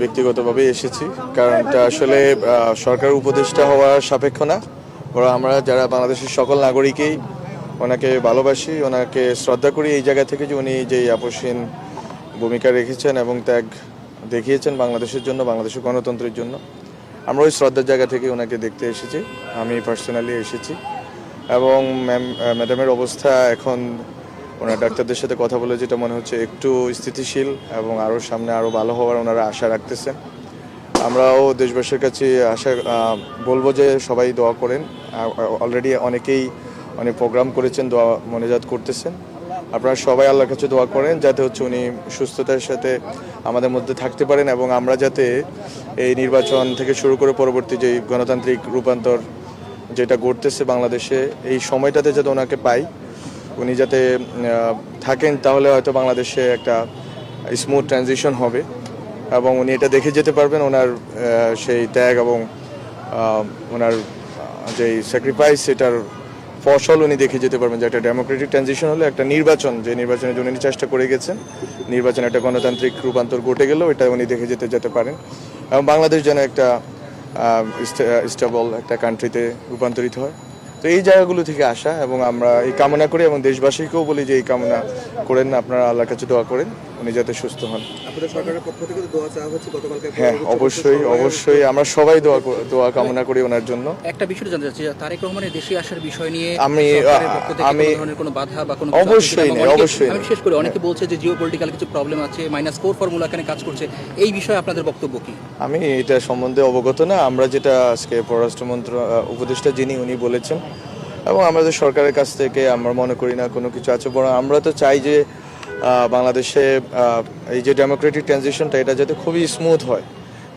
ব্যক্তিগতভাবে এসেছি। কারণ এটা আসলে সরকার উপদেষ্টা হওয়ার সাপেক্ষ না। বরং আমরা যারা বাংলাদেশের সকল নাগরিকই ওনাকে ভালোবাসি, ওনাকে শ্রদ্ধা করি এই জায়গা থেকে যে উনি যে আপসহীন ভূমিকা রেখেছেন এবং ত্যাগ দেখিয়েছেন বাংলাদেশের জন্য, বাংলাদেশের গণতন্ত্রের জন্য। আমরা ওই শ্রদ্ধার জায়গা থেকে ওনাকে দেখতে এসেছি। আমি পার্সোনালি এসেছি। এবং ম্যাম ম্যাডামের অবস্থা এখন ওনার ডাক্তারদের সাথে কথা বলে যেটা মনে হচ্ছে একটু স্থিতিশীল এবং আরও সামনে আরও ভালো হওয়ার ওনারা আশা রাখতেছেন। আমরাও দেশবাসীর কাছে আশা বলব যে সবাই দোয়া করেন। অলরেডি অনেকেই অনেক প্রোগ্রাম করেছেন, দোয়া মনোজাত করতেছেন। আপনারা সবাই আল্লাহর কাছে দোয়া করেন যাতে হচ্ছে উনি সুস্থতার সাথে আমাদের মধ্যে থাকতে পারেন এবং আমরা যাতে এই নির্বাচন থেকে শুরু করে পরবর্তী যে গণতান্ত্রিক রূপান্তর যেটা ঘটতেছে বাংলাদেশে, এই সময়টাতে যাতে ওনাকে পাই। উনি যাতে থাকেন, তাহলে হয়তো বাংলাদেশে একটা স্মুথ ট্রানজিশন হবে। এবং উনি এটা দেখে যেতে পারবেন ওনার সেই ত্যাগ এবং ওনার যেই স্যাক্রিফাইস সেটার ফসল উনি দেখে যেতে পারবেন যে একটা ডেমোক্রেটিক ট্রানজিশন হলে একটা নির্বাচন, যে নির্বাচনের জন্য উনি চেষ্টা করে গেছেন। নির্বাচনে একটা গণতান্ত্রিক রূপান্তর ঘটে গেলেও এটা উনি দেখে যেতে যেতে পারেন। এবং বাংলাদেশ যেন একটা স্টেবল একটা কান্ট্রিতে রূপান্তরিত হয়। তো এই জায়গাগুলো থেকে আসা এবং আমরা এই কামনা করি এবং দেশবাসীকেও বলি যে এই কামনা করেন আপনারা আল্লাহর কাছে দোয়া করেন উনি যাতে সুস্থ হন। আপনাদের সরকারের পক্ষ থেকে তো দোয়া চাওয়া হচ্ছে গতকালকে হ্যাঁ অবশ্যই অবশ্যই আমরা সবাই দোয়া দোয়া কামনা করি ওনার জন্য। একটা বিষয় জানতে চাচ্ছি তারেক রহমানের দেশে আসার বিষয় নিয়ে আমি, সরকারের পক্ষ থেকে আমি- কোনো বাধা বা কোনো অবশ্যই নেই, অবশ্যই আমি নেই। শেষ করি অনেকে বলছে যে জিও পলিটিক্যাল কিছু প্রবলেম আছে মাইনাস ফোর ফর্মুলা এখানে কাজ করছে এই বিষয়ে আপনাদের বক্তব্য কি? আমি এটা সম্বন্ধে অবগত না আমরা যেটা আজকে পররাষ্ট্রমন্ত্র আহ, উপদেষ্টা যিনি উনি বলেছেন এবং আমাদের সরকারের কাছ থেকে, আমরা মনে করি না কোনো কিছু আছে, বরং আমরা তো চাই যে বাংলাদেশে এই যে ডেমোক্রেটিক ট্রানজিশনটা, এটা যাতে খুবই স্মুথ হয়।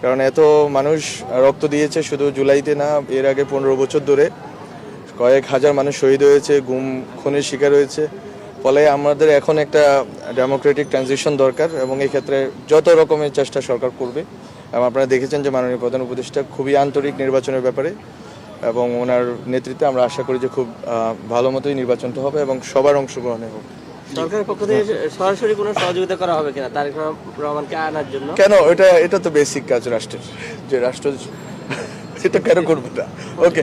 কারণ এত মানুষ রক্ত দিয়েছে শুধু জুলাইতে না, এর আগে পনেরো বছর ধরে কয়েক হাজার মানুষ শহীদ হয়েছে, গুম, খুনের শিকার হয়েছে। ফলে আমাদের এখন একটা ডেমোক্রেটিক ট্রানজিশন দরকার এবং এই ক্ষেত্রে যত রকমের চেষ্টা সরকার করবে, এবং আপনারা দেখেছেন যে মাননীয় প্রধান উপদেষ্টা খুবই আন্তরিক নির্বাচনের ব্যাপারে এবং ওনার নেতৃত্বে আমরা আশা করি যে খুব ভালো মতোই নির্বাচনটা হবে এবং সবার অংশগ্রহণে হবে সরকারের পক্ষ থেকে সরাসরি কোনো সহযোগিতা করা হবে কিনা তারেক রহমানকে আনার জন্য? কেন? এটা এটা তো বেসিক কাজ রাষ্ট্রের। যে রাষ্ট্র সেটা কেন করব না? ওকে